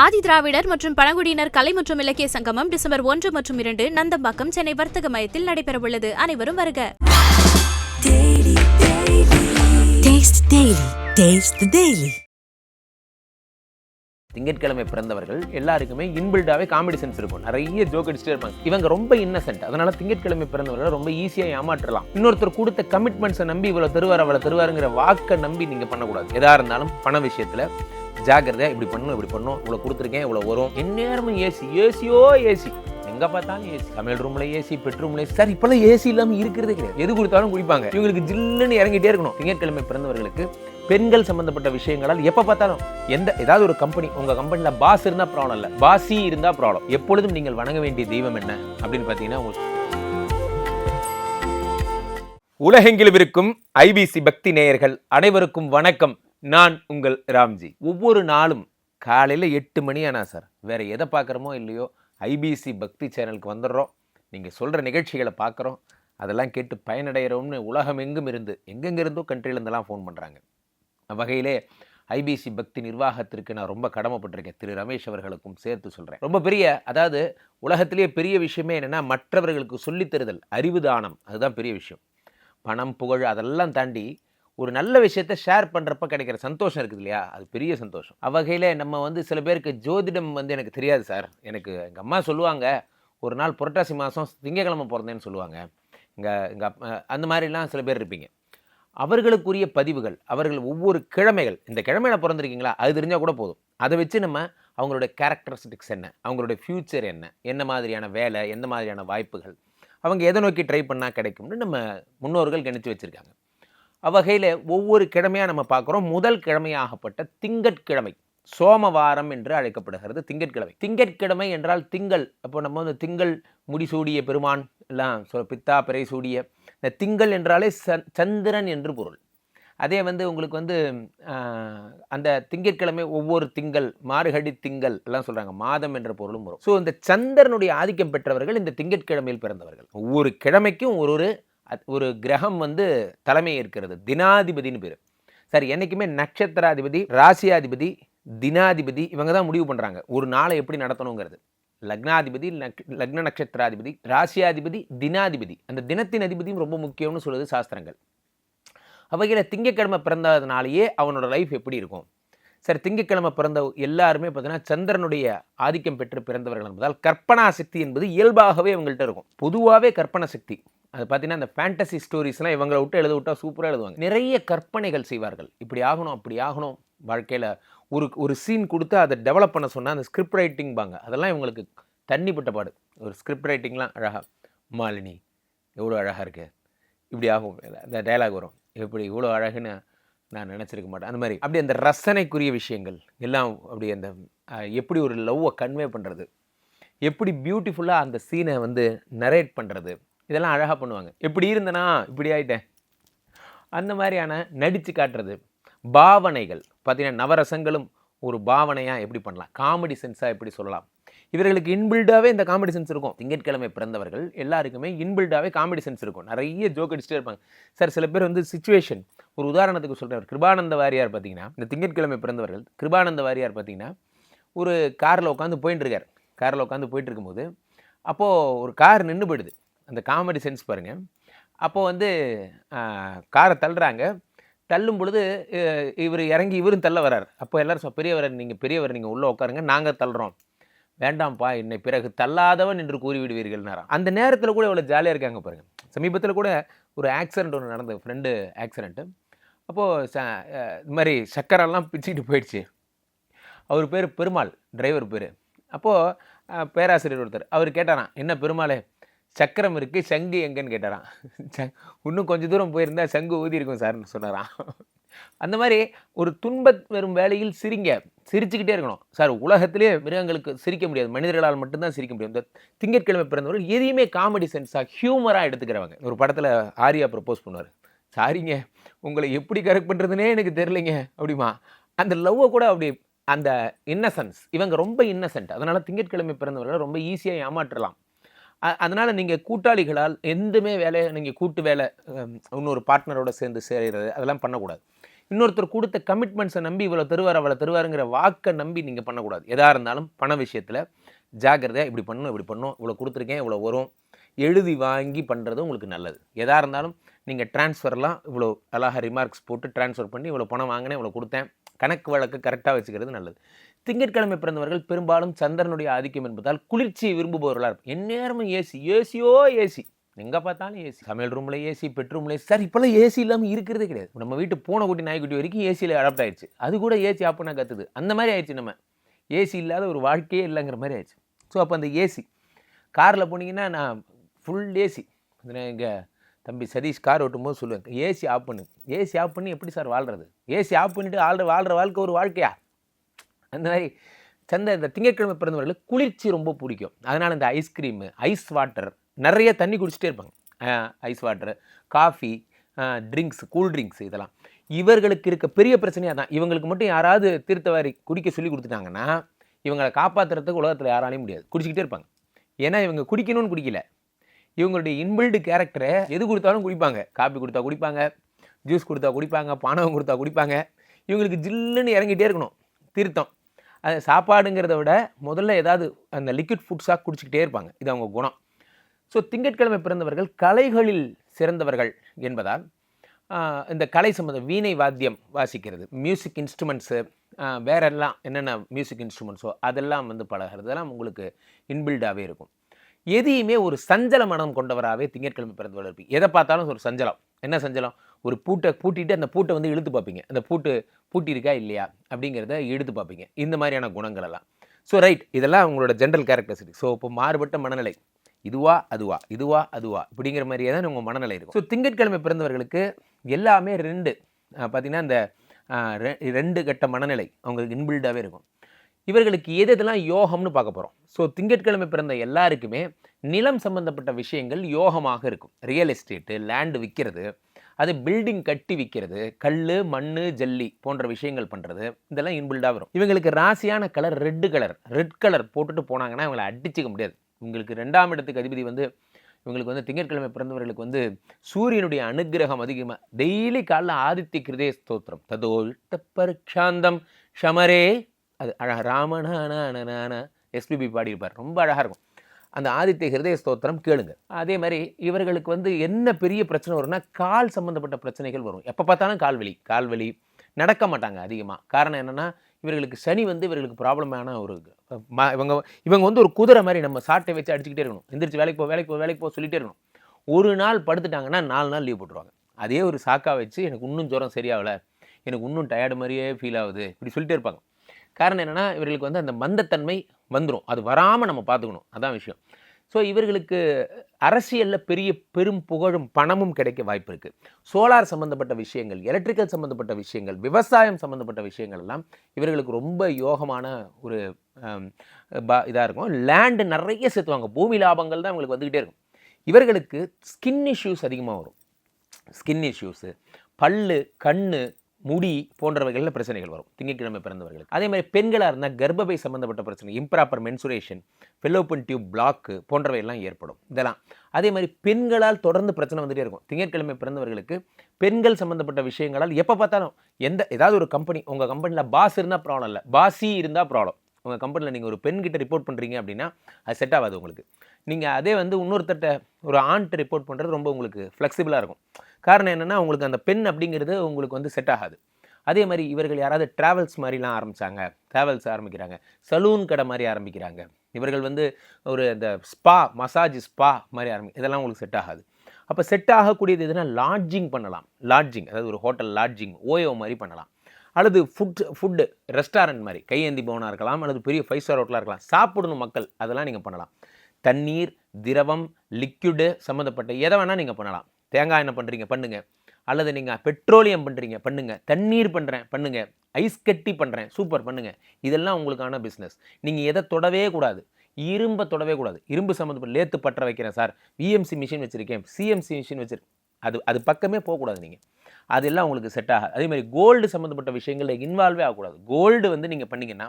ஆதி திராவிடர் மற்றும் பழங்குடியினர் கலை மற்றும் இலக்கிய சங்கமம் டிசம்பர் ஒன்று மற்றும் இரண்டு நந்தம்பாக்கம் சென்னை வர்த்தக மையத்தில் நடைபெறவுள்ளது. அனைவரும் வருக. Taste Daily. Taste the Daily. திங்கட்கிழமை பிறந்தவர்கள் எல்லாருக்குமே இன்பில்டாவே காமெடி சென்ஸ் இருக்கும். நிறைய ஜோக் அடிச்சுட்டே இருப்பாங்க. இவங்க ரொம்ப இன்னசென்ட் அதனால திங்கட்கிழமை பிறந்தவர்களை ரொம்ப ஈஸியா ஏமாற்றலாம். இன்னொருத்தர் கொடுத்த கமிட்மெண்ட்ஸை நம்பி இவ்வளவு தருவார் அவளை தருவாருங்கிற வாக்கை நம்பி நீங்க பண்ணக்கூடாது. எதா இருந்தாலும் பண விஷயத்துல ஜாக்கிரதையாக இப்படி பண்ணணும் இப்படி பண்ணணும் இவ்வளவு கொடுத்துருக்கேன் இவ்வளவு வரும். எந்நேரமும் ஏசி ஏசியோ ஏசி. எங்க பார்த்தாலும் ஏசி. சமையல் ரூம்ல ஏசி பெட்ரூம்ல ஏசி. சார் இப்பெல்லாம் ஏசி இல்லாமல் இருக்கிறதே கிடையாது. எது கொடுத்தாலும் குடிப்பாங்க. இவங்களுக்கு ஜில்லுன்னு இறங்கிட்டே இருக்கணும். திங்கட்கிழமை பிறந்தவர்களுக்கு பெண்கள் சம்பந்தப்பட்ட விஷயங்களால் எப்போ பார்த்தாலும் எந்த ஏதாவது ஒரு கம்பெனி உங்க கம்பெனில பாஸ் இருந்தா ப்ராப்ளம் இல்ல. பாசி இருந்தா ப்ராப்ளம் எப்பொழுதும் நீங்கள் வணங்க வேண்டிய தெய்வம் என்ன? அப்படின்னு பார்த்தீங்கன்னா உலகெங்கிலும் இருக்கும் ஐபிசி பக்தி நேயர்கள் அனைவருக்கும் வணக்கம். நான் உங்கள் ராம்ஜி. ஒவ்வொரு நாளும் காலையில் எட்டு மணி ஆனா சார் வேறு எதை பார்க்குறோமோ இல்லையோ ஐபிசி பக்தி சேனலுக்கு வந்துடுறோம். நீங்கள் சொல்கிற நிகழ்ச்சிகளை பார்க்குறோம். அதெல்லாம் கேட்டு பயனடைகிறோம்னு உலகம் எங்கும் இருந்து எங்கெங்கிருந்தோ கண்ட்ரிலேருந்தெல்லாம் ஃபோன் பண்ணுறாங்க வகையிலே ஐபிசி பக்தி நிர்வாகத்திற்கு நான் ரொம்ப கடமைப்பட்டிருக்கேன். திரு ரமேஷ் அவர்களுக்கும் சேர்த்து சொல்கிறேன் ரொம்ப பெரிய அதாவது உலகத்திலேயே பெரிய விஷயமே என்னென்னா மற்றவர்களுக்கு சொல்லித் தருதல் அறிவு தானம் அதுதான் பெரிய விஷயம். பணம் புகழ் அதெல்லாம் தாண்டி ஒரு நல்ல விஷயத்த ஷேர் பண்ணுறப்ப கிடைக்கிற சந்தோஷம் இருக்குது இல்லையா? அது பெரிய சந்தோஷம். அவ்வகையில் நம்ம வந்து சில பேருக்கு ஜோதிடம் வந்து எனக்கு தெரியாது சார் எனக்கு எங்கள் அம்மா சொல்லுவாங்க ஒரு நாள் புரட்டாசி மாதம் திங்கக்கிழமை பிறந்தேன்னு சொல்லுவாங்க. எங்கள் இங்கே அந்த மாதிரிலாம் சில பேர் இருப்பீங்க. அவர்களுக்குரிய பதிவுகள் அவர்கள் ஒவ்வொரு கிழமைகள் இந்த கிழமையில் பிறந்திருக்கீங்களா? அது தெரிஞ்சால் கூட போதும். அதை வச்சு நம்ம அவங்களுடைய கேரக்டரிஸ்டிக்ஸ் என்ன? அவங்களுடைய ஃப்யூச்சர் என்ன? என்ன மாதிரியான வேலை? எந்த மாதிரியான வாய்ப்புகள்? அவங்க எதை நோக்கி ட்ரை பண்ணால் கிடைக்கும்னு நம்ம முன்னோர்கள் கணித்து வச்சுருக்காங்க. அவ்வகையில் ஒவ்வொரு கிழமையாக நம்ம பார்க்குறோம். முதல் கிழமையாகப்பட்ட திங்கட்கிழமை. சோமவாரம் என்று அழைக்கப்படுகிறது திங்கட்கிழமை. திங்கட்கிழமை என்றால் திங்கள். அப்போ நம்ம வந்து திங்கள் முடிசூடிய பெருமான் எல்லாம் சொல் பித்தா பிறை சூடிய இந்த திங்கள் என்றாலே சந் சந்திரன் என்று பொருள். அதே வந்து உங்களுக்கு வந்து அந்த திங்கட்கிழமை ஒவ்வொரு திங்கள் மாறுகடி திங்கள் எல்லாம் சொல்கிறாங்க மாதம் என்ற பொருளும் வரும். ஸோ இந்த சந்திரனுடைய ஆதிக்கம் பெற்றவர்கள் இந்த திங்கட்கிழமையில் பிறந்தவர்கள். ஒவ்வொரு கிழமைக்கும் ஒரு ஒரு ஒரு கிரகம் வந்து தலைமை ஏற்கிறது தினாதிபதினு பேர். சரி என்னைக்குமே நட்சத்திராதிபதி ராசியாதிபதி தினாதிபதி இவங்க தான் முடிவு பண்ணுறாங்க ஒரு நாளை எப்படி நடத்தணுங்கிறது. லக்னாதிபதி லக்ன நட்சத்திராதிபதி ராசியாதிபதி தினாதிபதி. அந்த தினத்தின் அதிபதியும் ரொம்ப முக்கியம்னு சொல்லுது சாஸ்திரங்கள். அவையில் திங்கக்கிழமை பிறந்ததுனாலேயே அவனோட லைஃப் எப்படி இருக்கும்? சரி திங்கக்கிழமை பிறந்த எல்லாருமே பார்த்தீங்கன்னா சந்திரனுடைய ஆதிக்கம் பெற்று பிறந்தவர்கள் என்பதால் கற்பனா சக்தி என்பது இயல்பாகவே அவங்கள்ட்ட இருக்கும். பொதுவாகவே கற்பனை சக்தி. அது பார்த்தீங்கன்னா அந்த ஃபேண்டசி ஸ்டோரிஸ்லாம் இவங்களை விட்டு எழுத விட்டா சூப்பராக எழுதுவாங்க. நிறைய கற்பனைகள் செய்வார்கள். இப்படி ஆகணும் அப்படி ஆகணும் வாழ்க்கையில் ஒரு ஒரு சீன் கொடுத்து அதை டெவலப் பண்ண சொன்னால் அந்த ஸ்கிரிப்ட் ரைட்டிங் பாங்க. அதெல்லாம் இவங்களுக்கு தண்ணிப்பட்ட பாடு. ஒரு ஸ்கிரிப்ட் ரைட்டிங்லாம் அழகாக மாலினி எவ்வளோ அழகாக இருக்குது இப்படி ஆகும். அந்த டயலாக் வரும். எப்படி இவ்வளோ அழகுன்னு நான் நினச்சிருக்க மாட்டேன். அந்த மாதிரி. அப்படி அந்த ரசனைக்குரிய விஷயங்கள் எல்லாம் அப்படி அந்த எப்படி ஒரு லவ்வை கன்வே பண்ணுறது எப்படி பியூட்டிஃபுல்லாக அந்த சீனை வந்து நரேட் பண்ணுறது இதெல்லாம் அழகாக பண்ணுவாங்க. எப்படி இருந்தனா இப்படி ஆயிட்டேன். அந்த மாதிரியான நடித்து காட்டுறது. பாவனைகள். பார்த்தீங்கன்னா நவரசங்களும் ஒரு பாவனையாக எப்படி பண்ணலாம்? காமெடி சென்ஸாக எப்படி சொல்லலாம்? இவர்களுக்கு இன்பில்டாகவே இந்த காமெடி சென்ஸ் இருக்கும். திங்கட்கிழமை பிறந்தவர்கள் எல்லாருக்குமே இன்பில்டாகவே காமெடி சென்ஸ் இருக்கும். நிறைய ஜோக் அடிச்சுட்டே இருப்பாங்க. சார் சில பேர் வந்து சுச்சுவேஷன் ஒரு உதாரணத்துக்கு சொல்கிறார் கிருபானந்த வாரியார் பார்த்தீங்கன்னா இந்த திங்கட்கிழமை பிறந்தவர்கள் கிருபானந்த வாரியார் பார்த்தீங்கன்னா ஒரு காரில் உட்காந்து போயிட்டுருக்கார் காரில் உட்காந்து போயிட்டு இருக்கும்போது அப்போது ஒரு கார் நின்று போயிடுது அந்த காமெடி சென்ஸ் பாருங்கள் அப்போது வந்து காரை தள்ளுறாங்க. தள்ளும் பொழுது இவர் இறங்கி இவரும் தள்ள வரார் அப்போ எல்லோரும் பெரியவர் நீங்கள் பெரியவர் நீங்கள் உள்ளே உட்காருங்க. நாங்கள் தள்ளுறோம். வேண்டாம்ப்பா என்னை பிறகு தள்ளாதவன் என்று கூறிவிடுவீர்கள் நேரம் அந்த நேரத்தில் கூட இவ்வளோ ஜாலியாக இருக்காங்க பாருங்கள் சமீபத்தில் கூட ஒரு ஆக்சிடென்ட் ஒன்று நடந்தது ஃப்ரெண்டு ஆக்சிடென்ட்டு அப்போது ச இது மாதிரி சக்கரெல்லாம் பிச்சுக்கிட்டு போயிடுச்சு. அவர் பேர் பெருமாள் டிரைவர் பேர். அப்போது பேராசிரியர் ஒருத்தர். அவர் கேட்டாராம் என்ன பெருமாளே சக்கரம் இருக்குது சங்கு எங்கன்னு கேட்டாராம். ச இன்னும் கொஞ்சம் தூரம் போயிருந்தா சங்கு ஊதி இருக்கும் சார்னு சொன்னாரான் அந்த மாதிரி ஒரு துன்பத் வரும் வேலையில் சிரிங்க. சிரிச்சுக்கிட்டே இருக்கணும். சார் உலகத்திலே மிருகங்களுக்கு சிரிக்க முடியாது. மனிதர்களால் மட்டும்தான் சிரிக்க முடியும். இந்த திங்கட்கிழமை பிறந்தவர்கள் எதையுமே காமெடி சென்ஸாக ஹியூமராக எடுத்துக்கிறவங்க. ஒரு படத்தில் ஆரியா ப்ரப்போஸ் பண்ணுவார். சாரிங்க உங்களை எப்படி கரெக்ட் பண்ணுறதுனே எனக்கு தெரிலங்க அப்படிமா. அந்த லவ்வை கூட அப்படி அந்த இன்னசென்ஸ் இவங்க ரொம்ப இன்னசென்ட் அதனால் திங்கட்கிழமை பிறந்தவர்களை ரொம்ப ஈஸியாக ஏமாற்றலாம். அதனால் நீங்கள் கூட்டாளிகளால் எந்துமே வேலையை நீங்கள் கூட்டு வேலை இன்னொரு பார்ட்னரோட சேர்ந்து சேர்கிறது அதெல்லாம் பண்ணக்கூடாது. இன்னொருத்தர் கொடுத்த கமிட்மெண்ட்ஸை நம்பி இவ்வளோ தருவார் அவ்வளோ தருவாருங்கிற வாக்கை நம்பி நீங்கள் பண்ணக்கூடாது. எதாக இருந்தாலும் பண விஷயத்தில் ஜாக்கிரதையாக இப்படி பண்ணணும் இப்படி பண்ணணும் இவ்வளோ கொடுத்துருக்கேன் இவ்வளோ வரும் எழுதி வாங்கி பண்ணுறது உங்களுக்கு நல்லது. எதாக இருந்தாலும் நீங்கள் ட்ரான்ஸ்ஃபர்லாம் இவ்வளோ அழகாக ரிமார்க்ஸ் போட்டு ட்ரான்ஸ்ஃபர் பண்ணி இவ்வளோ பணம் வாங்கினேன் இவ்வளோ கொடுத்தேன் கணக்கு வழக்கு கரெக்டாக வச்சுக்கிறது நல்லது. திங்கட்கிழமை பிறந்தவர்கள் பெரும்பாலும் சந்திரனுடைய ஆதிக்கம் என்பதால் குளிர்ச்சியை விரும்புபவர்களாக இருக்கும் எந்நேரமும் ஏசி ஏசியோ ஏசி எங்கே பார்த்தாலும் ஏசி சமையல் ரூமில் ஏசி பெட்ரூமில் சார் இப்போல்லாம் ஏசி இல்லாமல் இருக்கிறதே கிடையாது. நம்ம வீட்டு பூனைக்குட்டி நாய்க்குட்டி வரைக்கும் ஏசியில் அடாப்ட் ஆயிடுச்சு. அது கூட ஏசி ஆஃப் கற்றுது அந்த மாதிரி ஆயிடுச்சு நம்ம. ஏசி இல்லாத ஒரு வாழ்க்கையே இல்லைங்கிற மாதிரி ஆயிடுச்சு. ஸோ அப்போ அந்த ஏசி காரில் போனீங்கன்னா நான் ஃபுல் ஏசி இங்கே தம்பி சதீஷ் கார் ஓட்டும்போது சொல்லுவேன். ஏசி ஆஃப் பண்ணு. ஏசி ஆஃப் பண்ணி எப்படி சார் வாழ்கிறது ஏசி ஆஃப் பண்ணிவிட்டு ஆள்ற வாழ்கிற வாழ்க்கை ஒரு வாழ்க்கையா? அந்த மாதிரி சந்த இந்த திங்கட்கிழமை பிறந்தவர்களுக்கு குளிர்ச்சி ரொம்ப பிடிக்கும். அதனால் இந்த ஐஸ்கிரீமு ஐஸ் வாட்டர் நிறைய தண்ணி குடிச்சிட்டே இருப்பாங்க. Ice water coffee drinks cool drinks இதெல்லாம். இவர்களுக்கு இருக்க பெரிய பிரச்சனையாக தான் இவங்களுக்கு மட்டும் யாராவது தீர்த்தவாரி குடிக்க சொல்லி கொடுத்துட்டாங்கன்னா இவங்களை காப்பாற்றுறதுக்கு உலகத்தில் யாராலையும் முடியாது. குடிச்சிக்கிட்டே இருப்பாங்க. ஏன்னா இவங்க குடிக்கணும்னு குடிக்கல. இவங்களுடைய இன்பில்டு கேரக்டரை எது கொடுத்தாலும் குடிப்பாங்க. காப்பி கொடுத்தா குடிப்பாங்க ஜூஸ் கொடுத்தா குடிப்பாங்க பானகம் கொடுத்தா குடிப்பாங்க. இவங்களுக்கு ஜில்லுன்னு இறங்கிட்டே இருக்கணும். தீர்த்தம். அது சாப்பாடுங்கிறத விட முதல்ல ஏதாவது அந்த லிக்விட் ஃபுட்ஸாக குடிச்சிக்கிட்டே இருப்பாங்க. இது அவங்க குணம். ஸோ திங்கட்கிழமை பிறந்தவர்கள் கலைகளில் சிறந்தவர்கள் என்பதால் இந்த கலை சம்மந்த வீணை வாத்தியம் வாசிக்கிறது மியூசிக் இன்ஸ்ட்ருமெண்ட்ஸு வேறெல்லாம் என்னென்ன மியூசிக் இன்ஸ்ட்ருமெண்ட்ஸோ அதெல்லாம் வந்து பழகிறதெல்லாம் உங்களுக்கு இன்பில்டாகவே இருக்கும். எதையுமே ஒரு சஞ்சல மனம் கொண்டவராகவே திங்கட்கிழமை பிறந்தவர்கள் இருப்பீங்க. எதை பார்த்தாலும் ஒரு சஞ்சலம். என்ன சஞ்சலம்? ஒரு பூட்டை பூட்டிட்டு அந்த பூட்டை வந்து இழுத்து பார்ப்பீங்க. அந்த பூட்டு பூட்டியிருக்கா இல்லையா? அப்படிங்கிறத எடுத்து பார்ப்பீங்க. இந்த மாதிரியான குணங்கள் எல்லாம் ஸோ ரைட் இதெல்லாம் அவங்களோட ஜென்ரல் கேரக்டரிஸ்டிக் ஸோ இப்போ மாறுபட்ட மனநிலை. இதுவா அதுவா? இதுவா அதுவா? இப்படிங்கிற மாதிரியே தான் உங்கள் மனநிலை இருக்கும். ஸோ திங்கட்கிழமை பிறந்தவர்களுக்கு எல்லாமே ரெண்டு. பார்த்திங்கன்னா அந்த இந்த ரெ- ரெண்டு கட்ட மனநிலை அவங்களுக்கு இன்பில்டாகவே இருக்கும். இவர்களுக்கு எது எதெல்லாம் யோகம்னு பார்க்க போகிறோம் ஸோ திங்கட்கிழமை பிறந்த எல்லாருக்குமே நிலம் சம்பந்தப்பட்ட விஷயங்கள் யோகமாக இருக்கும். ரியல் எஸ்டேட்டு லேண்டு விற்கிறது அது பில்டிங் கட்டி விற்கிறது கல் மண் ஜல்லி போன்ற விஷயங்கள் பண்ணுறது இதெல்லாம் இன்பில்டாக வரும். இவங்களுக்கு ராசியான colour red colour red colour போட்டுட்டு போனாங்கன்னா இவங்களை அடிச்சுக்க முடியாது. உங்களுக்கு ரெண்டாம் இடத்துக்கு அதிபதி வந்து இவங்களுக்கு வந்து திங்கட்கிழமை பிறந்தவர்களுக்கு வந்து சூரியனுடைய அனுக்கிரகம் அதிகமாக டெய்லி காலைல ஆதித்ய கிருதே ஸ்தோத்திரம். ததோட்ட பரிக்ஷாந்தம் ஷமரே அது அழகா ராமனான எஸ்பிபி பாடியிருப்பார். ரொம்ப அழகாக இருக்கும். அந்த ஆதித்ய ஹிருதய ஸ்தோத்திரம் கேளுங்க. அதே மாதிரி இவர்களுக்கு வந்து என்ன பெரிய பிரச்சனை வரும்னா கால் சம்மந்தப்பட்ட பிரச்சனைகள் வரும். எப்போ பார்த்தாலும் கால்வலி கால்வலி. நடக்க மாட்டாங்க அதிகமாக காரணம் என்னென்னா இவர்களுக்கு சனி வந்து இவர்களுக்கு ப்ராப்ளமான ஒரு ம- இவங்க இவங்க வந்து ஒரு குதிரை மாதிரி நம்ம சாட்டை வச்சு அடிச்சுக்கிட்டே இருக்கணும். எந்திரிச்சு வேலைக்கு போ வேலைக்கு போ வேலைக்கு போக சொல்லிகிட்டே இருக்கணும். ஒரு நாள் படுத்துட்டாங்கன்னா நாலு நாள் லீவ் போட்டுருவாங்க. அதே ஒரு சாக்கா வச்சு எனக்கு இன்னும் ஜுரம் சரியாகல. எனக்கு இன்னும் டயர்டு மாதிரியே ஃபீல் ஆகுது. இப்படி சொல்லிட்டே இருப்பாங்க. காரணம் என்னென்னா இவர்களுக்கு வந்து அந்த மந்தத்தன்மை வந்துடும் அது வராமல் நம்ம பார்த்துக்கணும். அதான் விஷயம். ஸோ இவர்களுக்கு அரசியலில் பெரிய பெரும் புகழும் பணமும் கிடைக்க வாய்ப்பு இருக்குது சோலார் சம்மந்தப்பட்ட விஷயங்கள் எலக்ட்ரிக்கல் சம்மந்தப்பட்ட விஷயங்கள் விவசாயம் சம்மந்தப்பட்ட விஷயங்கள் எல்லாம் இவர்களுக்கு ரொம்ப யோகமான ஒரு இதாக இருக்கும். லேண்டு நிறைய சேர்த்துவாங்க பூமி லாபங்கள் தான் இவங்களுக்கு வந்துக்கிட்டே இருக்கும். இவர்களுக்கு ஸ்கின் இஷ்யூஸ் அதிகமாக வரும். ஸ்கின் இஷ்யூஸு பல்லு கண் முடி போன்றவைகளில் பிரச்சனைகள் வரும். திங்கட்கிழமை பிறந்தவர்களுக்கு. அதே மாதிரி பெண்களாக இருந்தால் கர்ப்பப்பை சம்மந்தப்பட்ட பிரச்சனை improper menstruation fallopian tube block போன்றவை எல்லாம் ஏற்படும். இதெல்லாம். அதே மாதிரி பெண்களால் தொடர்ந்து பிரச்சனை வந்துட்டே இருக்கும். திங்கட்கிழமை பிறந்தவர்களுக்கு பெண்கள் சம்மந்தப்பட்ட விஷயங்களால் எப்போ பார்த்தாலும் எந்த ஏதாவது ஒரு கம்பெனி உங்கள் கம்பெனியில் பாஸ் இருந்தால் ப்ராப்ளம் இல்லை. பாசி இருந்தால் ப்ராப்ளம் உங்கள் கம்பெனியில் நீங்கள் ஒரு பெண்கிட்ட ரிப்போர்ட் பண்ணுறீங்க அப்படின்னா அது செட் ஆகாது உங்களுக்கு. நீங்கள் அதே வந்து இன்னொருத்தட்ட ஒரு ஆண்கிட்ட ரிப்போர்ட் பண்ணுறது ரொம்ப உங்களுக்கு ஃப்ளெக்சிபிளாக இருக்கும். காரணம் என்னென்னா உங்களுக்கு அந்த பெண் அப்படிங்கிறது உங்களுக்கு வந்து செட் ஆகாது. அதே மாதிரி இவர்கள் யாராவது ட்ராவல்ஸ் மாதிரிலாம் ஆரம்பிச்சாங்க ட்ராவல்ஸ் ஆரம்பிக்கிறாங்க சலூன் கடை மாதிரி ஆரம்பிக்கிறாங்க. இவர்கள் வந்து ஒரு இந்த ஸ்பா மசாஜ் ஸ்பா மாதிரி ஆரம்பி இதெல்லாம் உங்களுக்கு செட் ஆகாது. அப்போ செட் ஆகக்கூடியது எதுனா லாட்ஜிங் பண்ணலாம். லாட்ஜிங் அதாவது ஒரு ஹோட்டல் லாட்ஜிங் ஓயோ மாதிரி பண்ணலாம். அல்லது ஃபுட் ஃபுட்டு ரெஸ்டாரண்ட் மாதிரி கையேந்தி பவனாக இருக்கலாம் அல்லது பெரிய ஃபைவ் ஸ்டார் ஹோட்டலாக இருக்கலாம். சாப்பிடணும் மக்கள் அதெல்லாம் நீங்கள் பண்ணலாம். தண்ணீர் திரவம் லிக்விடு சம்மந்தப்பட்ட எதை வேணால் நீங்கள் பண்ணலாம். தேங்காய் எண்ணெய் பண்ணுறீங்க பண்ணுங்கள் அல்லது நீங்கள் பெட்ரோலியம் பண்ணுறீங்க பண்ணுங்கள் தண்ணீர் பண்ணுறேன் பண்ணுங்கள் ஐஸ் கட்டி பண்ணுறேன் சூப்பர் பண்ணுங்கள் இதெல்லாம் உங்களுக்கான பிஸ்னஸ் நீங்கள் எதை தொடவே கூடாது. இரும்பை தொடவே கூடாது. இரும்பு சம்மந்தப்பட்ட லேத்து பற்ற வைக்கிறேன் சார் விஎம்சி மிஷின் வச்சுருக்கேன் சிஎம்சி மிஷின் வச்சிருக்கேன் அது அது பக்கமே போகக்கூடாது நீங்கள் அதெல்லாம் உங்களுக்கு செட் ஆகாது. அதே மாதிரி கோல்டு சம்மந்தப்பட்ட விஷயங்களில் இன்வால்வே ஆகக்கூடாது. கோல்டு வந்து நீங்கள் பண்ணீங்கன்னா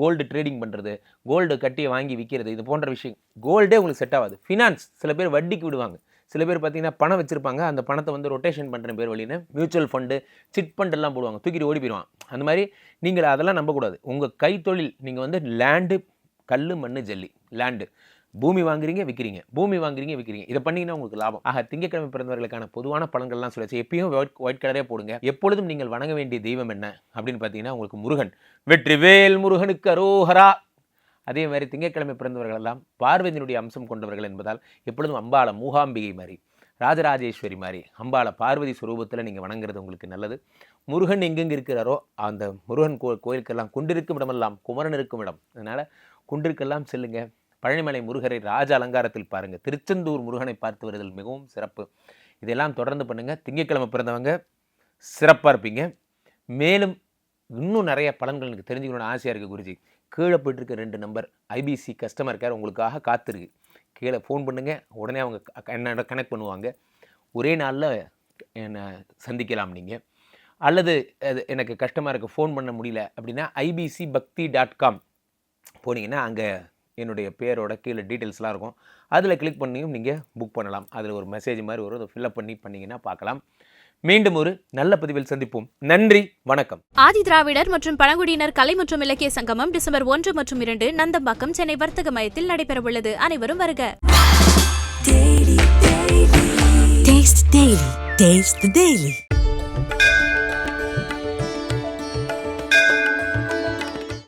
கோல்டு ட்ரேடிங் பண்ணுறது கோல்டு கட்டியை வாங்கி விற்கிறது இது போன்ற விஷயம் கோல்டே உங்களுக்கு செட் ஆகாது. ஃபினான்ஸ் சில பேர் வட்டிக்கு விடுவாங்க. சில பேர் பார்த்தீங்கன்னா பணம் வச்சிருப்பாங்க. அந்த பணத்தை வந்து ரொட்டேஷன் பண்ணுற பேர் வழின்னு மியூச்சுவல் ஃபண்டு சிட் ஃபண்ட் எல்லாம் போடுவாங்க. தூக்கிட்டு ஓடி போயிடுவான். அந்த மாதிரி நீங்கள் அதெல்லாம் நம்பக்கூடாது. உங்கள் கைத்தொழில் நீங்கள் வந்து லேண்டு கல் மண் ஜல்லி லேண்டு பூமி வாங்குறீங்க விற்கிறீங்க பூமி வாங்குறீங்க விற்கிறீங்க இதை பண்ணீங்கன்னா உங்களுக்கு லாபம். ஆக திங்கக்கிழமை பிறந்தவர்களுக்கான பொதுவான பலன்கள்லாம் சொல்லிச்சு எப்பயும் ஒயிட் ஒயிட் கலரே போடுங்க. எப்பொழுதும் நீங்கள் வணங்க வேண்டிய தெய்வம் என்ன? அப்படின்னு பார்த்தீங்கன்னா உங்களுக்கு முருகன். வெற்றிவேல் முருகனுக்கு அரோஹரா அதே மாதிரி திங்கட்கிழமை பிறந்தவர்கள் எல்லாம் பார்வதியினுடைய அம்சம் கொண்டவர்கள் என்பதால் எப்பொழுதும் அம்பாள மூகாம்பிகை மாதிரி ராஜராஜேஸ்வரி மாதிரி அம்பாள பார்வதி சுரூபத்தில் நீங்கள் வணங்குறது உங்களுக்கு நல்லது. முருகன் எங்கெங்கே இருக்கிறாரோ அந்த முருகன் கோ கோயிலுக்கெல்லாம் குண்டிருக்கும் இடமெல்லாம் குமரன் இருக்கும் இடம். அதனால் குண்டிற்கெல்லாம் செல்லுங்க. பழனிமலை முருகரை ராஜ அலங்காரத்தில் பாருங்கள் திருச்செந்தூர் முருகனை பார்த்து வருதல் மிகவும் சிறப்பு. இதெல்லாம் தொடர்ந்து பண்ணுங்கள் திங்கட்கிழமை பிறந்தவங்க சிறப்பாக இருப்பீங்க. மேலும் இன்னும் நிறைய பலன்கள் எனக்கு தெரிஞ்சுக்கணும்னு ஆசையாக இருக்குது குருஜி. கீழே போயிட்டுருக்க ரெண்டு நம்பர் ஐபிசி கஸ்டமர் கேர் உங்களுக்காக காத்திருக்கு. கீழே ஃபோன் பண்ணுங்கள் உடனே அவங்க க- என்னோட கனெக்ட் பண்ணுவாங்க. ஒரே நாளில் என்னை சந்திக்கலாம் நீங்கள் அல்லது அது எனக்கு கஷ்டமாக இருக்குது ஃபோன் பண்ண முடியல அப்படின்னா ஐபிசி பக்தி டாட் காம் போனீங்கன்னா அங்கே என்னுடைய பேரோட கீழே டீட்டெயில்ஸ்லாம் இருக்கும். அதில் கிளிக் பண்ணியும் நீங்கள் புக் பண்ணலாம். அதில் ஒரு மெசேஜ் மாதிரி வரும். அதை ஃபில்அப் பண்ணி பண்ணிங்கன்னா பார்க்கலாம். மீண்டும் ஒரு நல்ல பதிவில் சந்திப்போம். நன்றி வணக்கம். ஆதி திராவிடர் மற்றும் பழங்குடியினர் கலை மற்றும் இலக்கிய சங்கமம் டிசம்பர் ஒன்று மற்றும் இரண்டு நந்தம்பாக்கம் சென்னை வர்த்தக மையத்தில் நடைபெறவுள்ளது. அனைவரும் வருக. Taste the Daily.